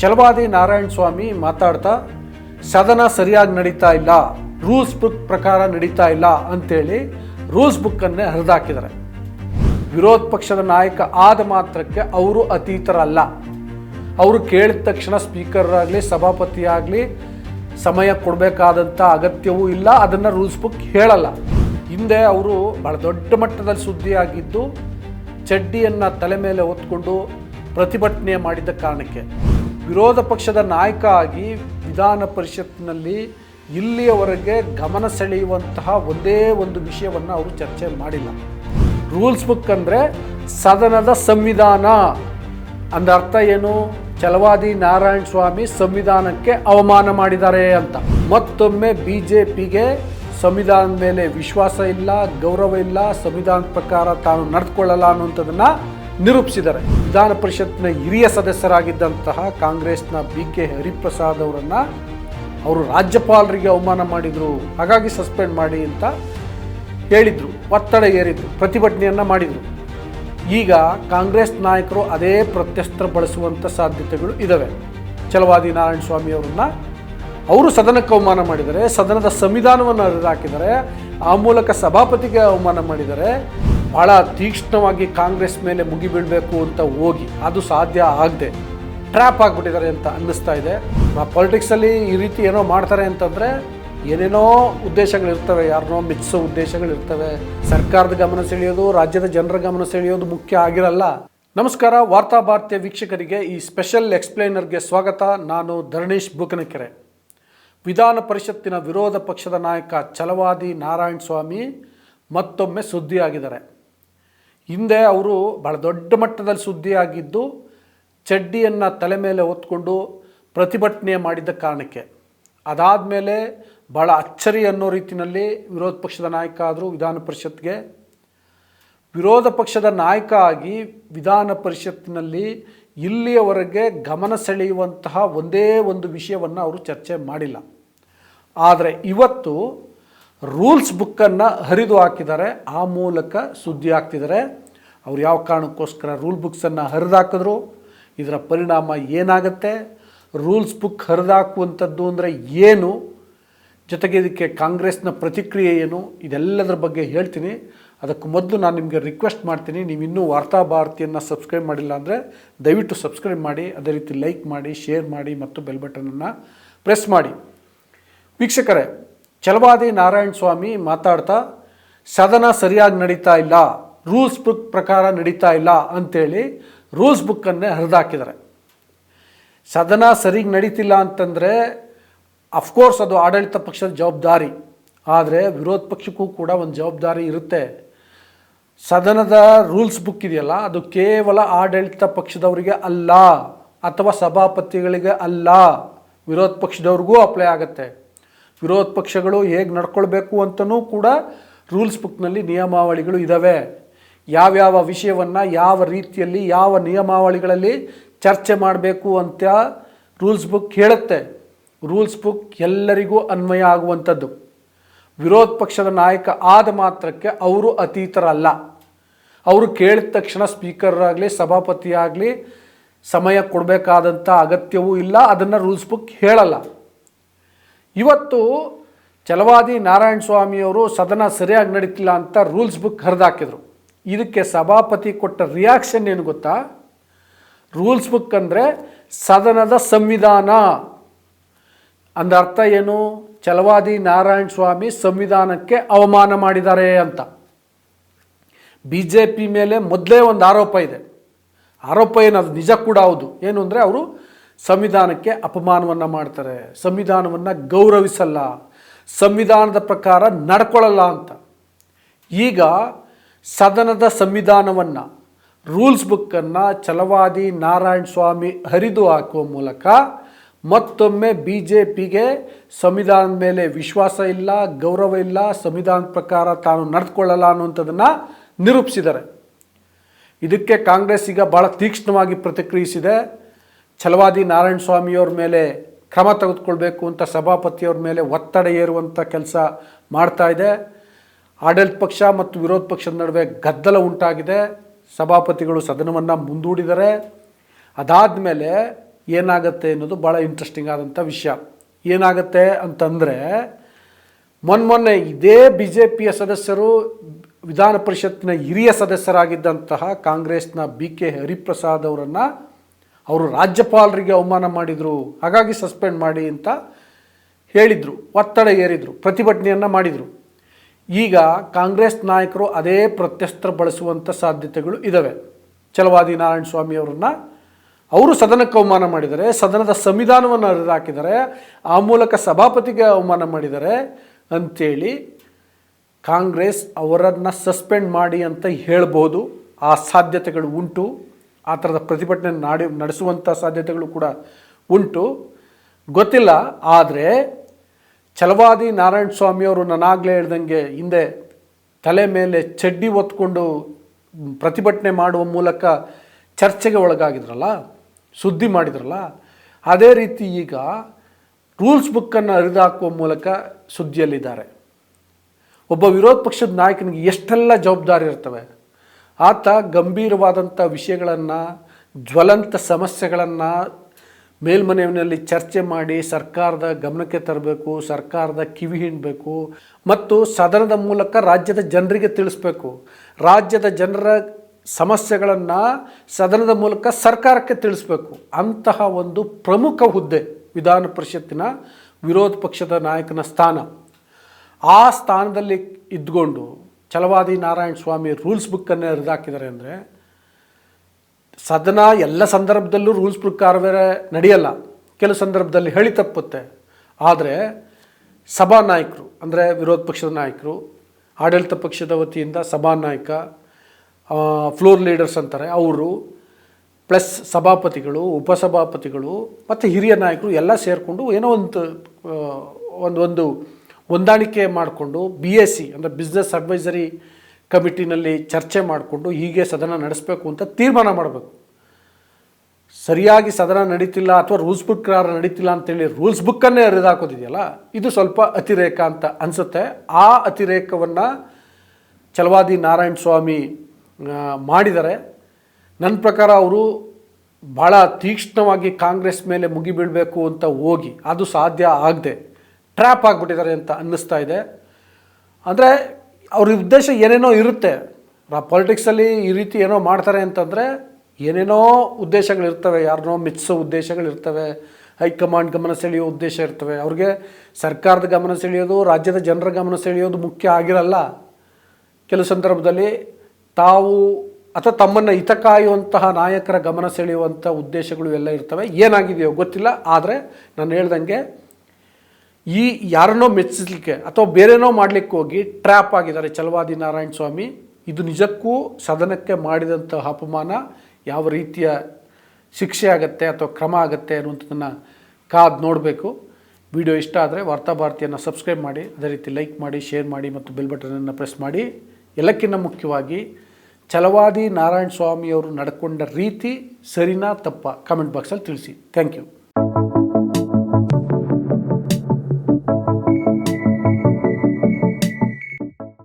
ಛಲವಾದಿ ನಾರಾಯಣ ಸ್ವಾಮಿ ಮಾತಾಡ್ತಾ, ಸದನ ಸರಿಯಾಗಿ ನಡೀತಾ ಇಲ್ಲ, ರೂಲ್ಸ್ ಬುಕ್ ಪ್ರಕಾರ ನಡೀತಾ ಇಲ್ಲ ಅಂತೇಳಿ ರೂಲ್ಸ್ ಬುಕ್ಕನ್ನೇ ಹರಿದಾಕಿದ್ದಾರೆ. ವಿರೋಧ ಪಕ್ಷದ ನಾಯಕ ಆದ ಮಾತ್ರಕ್ಕೆ ಅವರು ಅತೀತರಲ್ಲ. ಅವರು ಕೇಳಿದ ತಕ್ಷಣ ಸ್ಪೀಕರ್ ಆಗಲಿ, ಸಭಾಪತಿ ಆಗಲಿ, ಸಮಯ ಕೊಡಬೇಕಾದಂಥ ಅಗತ್ಯವೂ ಇಲ್ಲ, ಅದನ್ನು ರೂಲ್ಸ್ ಬುಕ್ ಹೇಳಲ್ಲ. ಹಿಂದೆ ಅವರು ಬಹಳ ದೊಡ್ಡ ಮಟ್ಟದಲ್ಲಿ ಸುದ್ದಿಯಾಗಿದ್ದು, ಚಡ್ಡಿಯನ್ನು ತಲೆ ಮೇಲೆ ಹೊತ್ಕೊಂಡು ಪ್ರತಿಭಟನೆ ಮಾಡಿದ್ದ ಕಾರಣಕ್ಕೆ. ವಿರೋಧ ಪಕ್ಷದ ನಾಯಕ ಆಗಿ ವಿಧಾನ ಪರಿಷತ್ನಲ್ಲಿ ಇಲ್ಲಿಯವರೆಗೆ ಗಮನ ಸೆಳೆಯುವಂತಹ ಒಂದೇ ಒಂದು ವಿಷಯವನ್ನು ಅವರು ಚರ್ಚೆ ಮಾಡಿಲ್ಲ. ರೂಲ್ಸ್ ಬುಕ್ ಅಂದರೆ ಸದನದ ಸಂವಿಧಾನ. ಅಂದ ಅರ್ಥ ಏನು? ಛಲವಾದಿ ನಾರಾಯಣ ಸ್ವಾಮಿ ಸಂವಿಧಾನಕ್ಕೆ ಅವಮಾನ ಮಾಡಿದ್ದಾರೆ ಅಂತ. ಮತ್ತೊಮ್ಮೆ ಬಿ ಜೆ ಪಿಗೆ ಸಂವಿಧಾನದ ಮೇಲೆ ವಿಶ್ವಾಸ ಇಲ್ಲ, ಗೌರವ ಇಲ್ಲ, ಸಂವಿಧಾನದ ಪ್ರಕಾರ ತಾನು ನಡೆದುಕೊಳ್ಳಲ್ಲ ಅನ್ನುವಂಥದ್ದನ್ನ ನಿರೂಪಿಸಿದ್ದಾರೆ. ವಿಧಾನ ಪರಿಷತ್ನ ಹಿರಿಯ ಸದಸ್ಯರಾಗಿದ್ದಂತಹ ಕಾಂಗ್ರೆಸ್ನ ಬಿ ಕೆ ಹರಿಪ್ರಸಾದ್ ಅವರನ್ನ ಅವರು ರಾಜ್ಯಪಾಲರಿಗೆ ಅವಮಾನ ಮಾಡಿದರು. ಹಾಗಾಗಿ ಸಸ್ಪೆಂಡ್ ಮಾಡಿ ಅಂತ ಹೇಳಿದರು. ಒತ್ತಡ ಏರಿದ್ರು ಪ್ರತಿಭಟನೆಯನ್ನು ಮಾಡಿದರು. ಈಗ ಕಾಂಗ್ರೆಸ್ ನಾಯಕರು ಅದೇ ಪ್ರತ್ಯಸ್ತ್ರ ಬಳಸುವಂಥ ಸಾಧ್ಯತೆಗಳು ಇದ್ದಾವೆ ಛಲವಾದಿ ನಾರಾಯಣ ಸ್ವಾಮಿ ಅವರನ್ನ ಅವರು ಸದನಕ್ಕೆ ಅವಮಾನ ಮಾಡಿದರೆ ಸದನದ ಸಂವಿಧಾನವನ್ನು ಹರಿದಾಕಿದ್ದಾರೆ ಆ ಮೂಲಕ ಸಭಾಪತಿಗೆ ಅವಮಾನ ಮಾಡಿದ್ದಾರೆ. ಭಾಳ ತೀಕ್ಷ್ಣವಾಗಿ ಕಾಂಗ್ರೆಸ್ ಮೇಲೆ ಮುಗಿಬೀಳಬೇಕು ಅಂತ ಹೋಗಿ ಅದು ಸಾಧ್ಯ ಆಗದೆ ಟ್ರ್ಯಾಪ್ ಆಗಿಬಿಟ್ಟಿದ್ದಾರೆ ಅಂತ ಅನ್ನಿಸ್ತಾ ಇದೆ. ಪಾಲಿಟಿಕ್ಸಲ್ಲಿ ಈ ರೀತಿ ಏನೋ ಮಾಡ್ತಾರೆ ಅಂತಂದರೆ ಏನೇನೋ ಉದ್ದೇಶಗಳಿರ್ತವೆ ಯಾರನ್ನೋ ಮೆಚ್ಚಿಸೋ ಉದ್ದೇಶಗಳಿರ್ತವೆ. ಸರ್ಕಾರದ ಗಮನ ಸೆಳೆಯೋದು, ರಾಜ್ಯದ ಜನರ ಗಮನ ಸೆಳೆಯೋದು ಮುಖ್ಯ ಆಗಿರಲ್ಲ. ನಮಸ್ಕಾರ, ವಾರ್ತಾ ಭಾರತೀಯ ವೀಕ್ಷಕರಿಗೆ ಈ ಸ್ಪೆಷಲ್ ಎಕ್ಸ್ಪ್ಲೈನರ್ಗೆ ಸ್ವಾಗತ. ನಾನು ಧರಣೇಶ್ ಬುಕನಕೆರೆ. ವಿಧಾನ ಪರಿಷತ್ತಿನ ವಿರೋಧ ಪಕ್ಷದ ನಾಯಕ ಛಲವಾದಿ ನಾರಾಯಣ ಸ್ವಾಮಿ ಮತ್ತೊಮ್ಮೆ ಸುದ್ದಿಯಾಗಿದ್ದಾರೆ. ಹಿಂದೆ ಅವರು ಬಹಳ ದೊಡ್ಡ ಮಟ್ಟದಲ್ಲಿ ಸುದ್ದಿಯಾಗಿದ್ದು, ಚಡ್ಡಿಯನ್ನು ತಲೆ ಮೇಲೆ ಹೊತ್ಕೊಂಡು ಪ್ರತಿಭಟನೆ ಮಾಡಿದ್ದ ಕಾರಣಕ್ಕೆ. ಅದಾದ ಮೇಲೆ ಭಾಳ ಅಚ್ಚರಿ ಅನ್ನೋ ರೀತಿಯಲ್ಲಿ ವಿರೋಧ ಪಕ್ಷದ ನಾಯಕ ಆದರೂ ವಿಧಾನ ಪರಿಷತ್ಗೆ. ವಿರೋಧ ಪಕ್ಷದ ನಾಯಕ ಆಗಿ ವಿಧಾನ ಪರಿಷತ್ತಿನಲ್ಲಿ ಇಲ್ಲಿಯವರೆಗೆ ಗಮನ ಸೆಳೆಯುವಂತಹ ಒಂದೇ ಒಂದು ವಿಷಯವನ್ನು ಅವರು ಚರ್ಚೆ ಮಾಡಿಲ್ಲ. ಆದರೆ ಇವತ್ತು ರೂಲ್ಸ್ ಬುಕ್ಕನ್ನು ಹರಿದು ಹಾಕಿದ್ದಾರೆ, ಆ ಮೂಲಕ ಸುದ್ದಿ ಆಗ್ತಿದ್ದಾರೆ. ಅವ್ರು ಯಾವ ಕಾರಣಕ್ಕೋಸ್ಕರ ರೂಲ್ ಬುಕ್ಸನ್ನು ಹರಿದಾಕಿದ್ರು, ಇದರ ಪರಿಣಾಮ ಏನಾಗುತ್ತೆ? ರೂಲ್ಸ್ ಬುಕ್ ಹರಿದಾಕುವಂಥದ್ದು ಅಂದರೆ ಏನು? ಜೊತೆಗೆ ಇದಕ್ಕೆ ಕಾಂಗ್ರೆಸ್ನ ಪ್ರತಿಕ್ರಿಯೆ ಏನು? ಇದೆಲ್ಲದರ ಬಗ್ಗೆ ಹೇಳ್ತೀನಿ. ಅದಕ್ಕೆ ಮೊದಲು ನಾನು ನಿಮಗೆ ರಿಕ್ವೆಸ್ಟ್ ಮಾಡ್ತೀನಿ, ನೀವು ಇನ್ನೂ ವಾರ್ತಾ ಭಾರತಿಯನ್ನು ಸಬ್ಸ್ಕ್ರೈಬ್ ಮಾಡಿಲ್ಲ ಅಂದರೆ ದಯವಿಟ್ಟು ಸಬ್ಸ್ಕ್ರೈಬ್ ಮಾಡಿ, ಅದೇ ರೀತಿ ಲೈಕ್ ಮಾಡಿ ಶೇರ್ ಮಾಡಿ ಮತ್ತು ಬೆಲ್ ಬಟನನ್ನು ಪ್ರೆಸ್ ಮಾಡಿ. ವೀಕ್ಷಕರೇ ಛಲವಾದಿ ನಾರಾಯಣ ಸ್ವಾಮಿ ಮಾತಾಡ್ತಾ, ಸದನ ಸರಿಯಾಗಿ ನಡೀತಾ ಇಲ್ಲ ರೂಲ್ಸ್ ಬುಕ್ ಪ್ರಕಾರ ನಡೀತಾ ಇಲ್ಲ ಅಂಥೇಳಿ ರೂಲ್ಸ್ ಬುಕ್ಕನ್ನೇ ಹರಿದಾಕಿದ್ದಾರೆ. ಸದನ ಸರಿಗೆ ನಡೀತಿಲ್ಲ ಅಂತಂದರೆ ಅಫ್ಕೋರ್ಸ್ ಅದು ಆಡಳಿತ ಪಕ್ಷದ ಜವಾಬ್ದಾರಿ, ಆದರೆ ವಿರೋಧ ಪಕ್ಷಕ್ಕೂ ಕೂಡ ಒಂದು ಜವಾಬ್ದಾರಿ ಇರುತ್ತೆ. ಸದನದ ರೂಲ್ಸ್ ಬುಕ್ ಇದೆಯಲ್ಲ, ಅದು ಕೇವಲ ಆಡಳಿತ ಪಕ್ಷದವರಿಗೆ ಅಲ್ಲ, ಅಥವಾ ಸಭಾಪತಿಗಳಿಗೆ ಅಲ್ಲ, ವಿರೋಧ ಪಕ್ಷದವ್ರಿಗೂ ಅಪ್ಲೈ ಆಗುತ್ತೆ. ವಿರೋಧ ಪಕ್ಷಗಳು ಹೇಗೆ ನಡ್ಕೊಳ್ಬೇಕು ಅಂತಲೂ ಕೂಡ ರೂಲ್ಸ್ ಬುಕ್ನಲ್ಲಿ ನಿಯಮಾವಳಿಗಳು ಇದ್ದಾವೆ ಯಾವ್ಯಾವ ವಿಷಯವನ್ನು ಯಾವ ರೀತಿಯಲ್ಲಿ ಯಾವ ನಿಯಮಾವಳಿಗಳಲ್ಲಿ ಚರ್ಚೆ ಮಾಡಬೇಕು ಅಂತ ರೂಲ್ಸ್ ಬುಕ್ ಹೇಳುತ್ತೆ. ರೂಲ್ಸ್ ಬುಕ್ ಎಲ್ಲರಿಗೂ ಅನ್ವಯ ಆಗುವಂಥದ್ದು. ವಿರೋಧ ಪಕ್ಷದ ನಾಯಕ ಆದ ಮಾತ್ರಕ್ಕೆ ಅವರು ಅತೀತರಲ್ಲ. ಅವರು ಕೇಳಿದ ತಕ್ಷಣ ಸ್ಪೀಕರ್ ಆಗಲಿ, ಸಭಾಪತಿ ಆಗಲಿ ಸಮಯ ಕೊಡಬೇಕಾದಂಥ ಅಗತ್ಯವೂ ಇಲ್ಲ, ಅದನ್ನು ರೂಲ್ಸ್ ಬುಕ್ ಹೇಳಲ್ಲ. ಇವತ್ತು ಚಲವಾದಿ ನಾರಾಯಣ ಸ್ವಾಮಿಯವರು ಸದನ ಸರಿಯಾಗಿ ನಡೀತಿಲ್ಲ ಅಂತ ರೂಲ್ಸ್ ಬುಕ್ ಹರಿದಾಕಿದರು. ಇದಕ್ಕೆ ಸಭಾಪತಿ ಕೊಟ್ಟ ರಿಯಾಕ್ಷನ್ ಏನು ಗೊತ್ತಾ? ರೂಲ್ಸ್ ಬುಕ್ ಅಂದರೆ ಸದನದ ಸಂವಿಧಾನ. ಅಂದ ಅರ್ಥ ಏನು? ಚಲವಾದಿ ನಾರಾಯಣ ಸ್ವಾಮಿ ಸಂವಿಧಾನಕ್ಕೆ ಅವಮಾನ ಮಾಡಿದ್ದಾರೆ ಅಂತ. ಬಿ ಜೆ ಪಿ ಮೇಲೆ ಮೊದಲೇ ಒಂದು ಆರೋಪ ಇದೆ. ಆರೋಪ ಏನದು? ನಿಜ ಕೂಡ ಹೌದು. ಏನು ಅಂದರೆ ಅವರು ಸಂವಿಧಾನಕ್ಕೆ ಅಪಮಾನವನ್ನು ಮಾಡ್ತಾರೆ. ಸಂವಿಧಾನವನ್ನು ಗೌರವಿಸಲ್ಲ. ಸಂವಿಧಾನದ ಪ್ರಕಾರ ನಡ್ಕೊಳ್ಳಲ್ಲ ಅಂತ. ಈಗ ಸದನದ ಸಂವಿಧಾನವನ್ನು, ರೂಲ್ಸ್ ಬುಕ್ಕನ್ನು ಛಲವಾದಿ ನಾರಾಯಣ ಸ್ವಾಮಿ ಹರಿದು ಹಾಕುವ ಮೂಲಕ ಮತ್ತೊಮ್ಮೆ ಬಿ ಜೆ ಪಿಗೆ ಸಂವಿಧಾನದ ಮೇಲೆ ವಿಶ್ವಾಸ ಇಲ್ಲ, ಗೌರವ ಇಲ್ಲ, ಸಂವಿಧಾನದ ಪ್ರಕಾರ ತಾನು ನಡೆದುಕೊಳ್ಳಲ್ಲ ಅನ್ನುವಂಥದ್ದನ್ನು ನಿರೂಪಿಸಿದ್ದಾರೆ. ಇದಕ್ಕೆ ಕಾಂಗ್ರೆಸ್ ಈಗ ಭಾಳ ತೀಕ್ಷ್ಣವಾಗಿ ಪ್ರತಿಕ್ರಿಯಿಸಿದೆ. ಛಲವಾದಿ ನಾರಾಯಣ ಸ್ವಾಮಿಯವ್ರ ಮೇಲೆ ಕ್ರಮ ತೆಗೆದುಕೊಳ್ಬೇಕು ಅಂತ ಸಭಾಪತಿಯವ್ರ ಮೇಲೆ ಒತ್ತಡ ಏರುವಂಥ ಕೆಲಸ ಮಾಡ್ತಾ ಇದೆ. ಆಡಳಿತ ಪಕ್ಷ ಮತ್ತು ವಿರೋಧ ಪಕ್ಷದ ನಡುವೆ ಗದ್ದಲ ಉಂಟಾಗಿದೆ. ಸಭಾಪತಿಗಳು ಸದನವನ್ನು ಮುಂದೂಡಿದರೆ ಅದಾದ ಮೇಲೆ ಏನಾಗುತ್ತೆ ಅನ್ನೋದು ಭಾಳ ಇಂಟ್ರೆಸ್ಟಿಂಗ್ ಆದಂಥ ವಿಷಯ. ಏನಾಗುತ್ತೆ ಅಂತಂದರೆ ಮೊನ್ನೆ ಇದೇ ಬಿ ಜೆ ಪಿಯ ಸದಸ್ಯರು ವಿಧಾನ ಪರಿಷತ್ತಿನ ಹಿರಿಯ ಸದಸ್ಯರಾಗಿದ್ದಂತಹ ಕಾಂಗ್ರೆಸ್ನ ಬಿ ಕೆ ಹರಿಪ್ರಸಾದ್ ಅವರನ್ನು ಅವರು ರಾಜ್ಯಪಾಲರಿಗೆ ಅವಮಾನ ಮಾಡಿದರು, ಹಾಗಾಗಿ ಸಸ್ಪೆಂಡ್ ಮಾಡಿ ಅಂತ ಹೇಳಿದರು, ಒತ್ತಡ ಏರಿದರು ಪ್ರತಿಭಟನೆಯನ್ನು ಮಾಡಿದರು. ಈಗ ಕಾಂಗ್ರೆಸ್ ನಾಯಕರು ಅದೇ ಪ್ರತ್ಯಸ್ತ್ರ ಬಳಸುವಂಥ ಸಾಧ್ಯತೆಗಳು ಇದ್ದಾವೆ ಛಲವಾದಿ ನಾರಾಯಣ ಸ್ವಾಮಿ ಅವರನ್ನು ಅವರು ಸದನಕ್ಕೆ ಅವಮಾನ ಮಾಡಿದರೆ ಸದನದ ಸಂವಿಧಾನವನ್ನು ಹರಿದಾಕಿದ್ದಾರೆ ಆ ಮೂಲಕ ಸಭಾಪತಿಗೆ ಅವಮಾನ ಮಾಡಿದ್ದಾರೆ ಅಂಥೇಳಿ ಕಾಂಗ್ರೆಸ್ ಅವರನ್ನು ಸಸ್ಪೆಂಡ್ ಮಾಡಿ ಅಂತ ಹೇಳ್ಬೋದು. ಆ ಸಾಧ್ಯತೆಗಳು ಉಂಟು. ಆ ಥರದ ಪ್ರತಿಭಟನೆ ನಾಡಿ ನಡೆಸುವಂಥ ಸಾಧ್ಯತೆಗಳು ಕೂಡ ಉಂಟು. ಗೊತ್ತಿಲ್ಲ, ಆದರೆ ಛಲವಾದಿ ನಾರಾಯಣ ಸ್ವಾಮಿಯವರು ನಾನಾಗಲೇ ಹೇಳ್ದಂಗೆ ಹಿಂದೆ ತಲೆ ಮೇಲೆ ಚಡ್ಡಿ ಒತ್ಕೊಂಡು ಪ್ರತಿಭಟನೆ ಮಾಡುವ ಮೂಲಕ ಚರ್ಚೆಗೆ ಒಳಗಾಗಿದ್ರಲ್ಲ, ಸುದ್ದಿ ಮಾಡಿದ್ರಲ್ಲ, ಅದೇ ರೀತಿ ಈಗ ರೂಲ್ಸ್ ಬುಕ್ಕನ್ನು ಹರಿದಾಕುವ ಮೂಲಕ ಸುದ್ದಿಯಲ್ಲಿದ್ದಾರೆ. ಒಬ್ಬ ವಿರೋಧ ಪಕ್ಷದ ನಾಯಕನಿಗೆ ಎಷ್ಟೆಲ್ಲ ಜವಾಬ್ದಾರಿ ಇರ್ತವೆ? ಆತ ಗಂಭೀರವಾದಂಥ ವಿಷಯಗಳನ್ನು, ಜ್ವಲಂತ ಸಮಸ್ಯೆಗಳನ್ನು ಮೇಲ್ಮನೆಯಲ್ಲಿ ಚರ್ಚೆ ಮಾಡಿ ಸರ್ಕಾರದ ಗಮನಕ್ಕೆ ತರಬೇಕು, ಸರ್ಕಾರದ ಕಿವಿ ಹಿಂಡಬೇಕು ಮತ್ತು ಸದನದ ಮೂಲಕ ರಾಜ್ಯದ ಜನರಿಗೆ ತಿಳಿಸ್ಬೇಕು. ರಾಜ್ಯದ ಜನರ ಸಮಸ್ಯೆಗಳನ್ನು ಸದನದ ಮೂಲಕ ಸರ್ಕಾರಕ್ಕೆ ತಿಳಿಸ್ಬೇಕು. ಅಂತಹ ಒಂದು ಪ್ರಮುಖ ಹುದ್ದೆ ವಿಧಾನ ಪರಿಷತ್ತಿನ ವಿರೋಧ ಪಕ್ಷದ ನಾಯಕನ ಸ್ಥಾನ. ಆ ಸ್ಥಾನದಲ್ಲಿ ಇದ್ಕೊಂಡು ಛಲವಾದಿ ನಾರಾಯಣ ಸ್ವಾಮಿ ರೂಲ್ಸ್ ಬುಕ್ಕನ್ನೇ ಹರಿದಾಕಿದ್ದಾರೆ ಅಂದರೆ, ಸದನ ಎಲ್ಲ ಸಂದರ್ಭದಲ್ಲೂ ರೂಲ್ಸ್ ಪ್ರಕಾರವೇ ನಡೆಯಲ್ಲ. ಕೆಲವು ಸಂದರ್ಭದಲ್ಲಿ ಹೇಳಿ ತಪ್ಪುತ್ತೆ. ಆದರೆ, ಸಭಾ ನಾಯಕರು, ಅಂದರೆ ವಿರೋಧ ಪಕ್ಷದ ನಾಯಕರು, ಆಡಳಿತ ಪಕ್ಷದ ವತಿಯಿಂದ ಸಭಾ ನಾಯಕ ಫ್ಲೋರ್ ಲೀಡರ್ಸ್ ಅಂತಾರೆ, ಅವರು ಪ್ಲಸ್ ಸಭಾಪತಿಗಳು, ಉಪಸಭಾಪತಿಗಳು, ಮತ್ತು ಹಿರಿಯ ನಾಯಕರು ಎಲ್ಲ ಸೇರಿಕೊಂಡು ಏನೋ ಒಂದು ಒಂದು ಒಂದು ಹೊಂದಾಣಿಕೆ ಮಾಡಿಕೊಂಡು ಬಿ ಎಸ್ ಸಿ ಅಂದರೆ ಬಿಸ್ನೆಸ್ ಅಡ್ವೈಸರಿ ಕಮಿಟಿನಲ್ಲಿ ಚರ್ಚೆ ಮಾಡಿಕೊಂಡು ಹೀಗೆ ಸದನ ನಡೆಸಬೇಕು ಅಂತ ತೀರ್ಮಾನ ಮಾಡಬೇಕು. ಸರಿಯಾಗಿ ಸದನ ನಡೀತಿಲ್ಲ ಅಥವಾ ರೂಲ್ಸ್ ಬುಕ್ ಪ್ರಕಾರ ನಡೀತಿಲ್ಲ ಅಂತೇಳಿ ರೂಲ್ಸ್ ಬುಕ್ಕನ್ನೇ ಹರಿದಾಕೋದಿದೆಯಲ್ಲ ಇದು ಸ್ವಲ್ಪ ಅತಿರೇಕ ಅಂತ ಅನಿಸುತ್ತೆ. ಆ ಅತಿರೇಕವನ್ನು ಚಲವಾದಿ ನಾರಾಯಣ ಸ್ವಾಮಿ ಮಾಡಿದರೆ ನನ್ನ ಪ್ರಕಾರ ಅವರು ಭಾಳ ತೀಕ್ಷ್ಣವಾಗಿ ಕಾಂಗ್ರೆಸ್ ಮೇಲೆ ಮುಗಿಬೀಳಬೇಕು ಅಂತ ಹೋಗಿ, ಅದು ಸಾಧ್ಯ ಆಗದೆ ಟ್ರ್ಯಾಪ್ ಆಗಿಬಿಟ್ಟಿದ್ದಾರೆ ಅಂತ ಅನ್ನಿಸ್ತಾ ಇದೆ. ಅಂದರೆ ಅವ್ರ ಉದ್ದೇಶ ಏನೇನೋ ಇರುತ್ತೆ. ಪಾಲಿಟಿಕ್ಸಲ್ಲಿ ಈ ರೀತಿ ಏನೋ ಮಾಡ್ತಾರೆ ಅಂತಂದರೆ ಏನೇನೋ ಉದ್ದೇಶಗಳಿರ್ತವೆ ಯಾರನ್ನೋ ಮೆಚ್ಚಿಸೋ ಉದ್ದೇಶಗಳಿರ್ತವೆ, ಹೈಕಮಾಂಡ್ ಗಮನ ಸೆಳೆಯೋ ಉದ್ದೇಶ ಇರ್ತವೆ. ಅವ್ರಿಗೆ ಸರ್ಕಾರದ ಗಮನ ಸೆಳೆಯೋದು, ರಾಜ್ಯದ ಜನರ ಗಮನ ಸೆಳೆಯೋದು ಮುಖ್ಯ ಆಗಿರಲ್ಲ. ಕೆಲವು ಸಂದರ್ಭದಲ್ಲಿ ತಾವು ಅಥವಾ ತಮ್ಮನ್ನು ಹಿತ ಕಾಯುವಂತಹ ನಾಯಕರ ಗಮನ ಸೆಳೆಯುವಂಥ ಉದ್ದೇಶಗಳು ಎಲ್ಲ ಇರ್ತವೆ. ಏನಾಗಿದೆಯೋ ಗೊತ್ತಿಲ್ಲ, ಆದರೆ ನಾನು ಹೇಳ್ದಂಗೆ ಈ ಯಾರನ್ನೋ ಮೆಚ್ಚಿಸ್ಲಿಕ್ಕೆ ಅಥವಾ ಬೇರೆನೋ ಮಾಡಲಿಕ್ಕೆ ಹೋಗಿ ಟ್ರ್ಯಾಪ್ ಆಗಿದ್ದಾರೆ ಚಲವಾದಿ ನಾರಾಯಣ ಸ್ವಾಮಿ, ಇದು ನಿಜಕ್ಕೂ ಸದನಕ್ಕೆ ಮಾಡಿದಂತಹ ಅಪಮಾನ ಯಾವ ರೀತಿಯ ಶಿಕ್ಷೆ ಆಗತ್ತೆ ಅಥವಾ ಕ್ರಮ ಆಗತ್ತೆ ಅನ್ನುವಂಥದ್ದನ್ನು ಕಾದು ನೋಡಬೇಕು. ವಿಡಿಯೋ ಇಷ್ಟ ಆದರೆ ವಾರ್ತಾ ಭಾರತಿಯನ್ನು ಸಬ್ಸ್ಕ್ರೈಬ್ ಮಾಡಿ, ಅದೇ ರೀತಿ ಲೈಕ್ ಮಾಡಿ, ಶೇರ್ ಮಾಡಿ ಮತ್ತು ಬೆಲ್ ಬಟನನ್ನು ಪ್ರೆಸ್ ಮಾಡಿ. ಎಲ್ಲಕ್ಕಿಂತ ಮುಖ್ಯವಾಗಿ ಛಲವಾದಿ ನಾರಾಯಣ ಸ್ವಾಮಿಯವರು ನಡ್ಕೊಂಡ ರೀತಿ ಸರಿನಾ ತಪ್ಪ ಕಾಮೆಂಟ್ ಬಾಕ್ಸಲ್ಲಿ ತಿಳಿಸಿ. Thank you.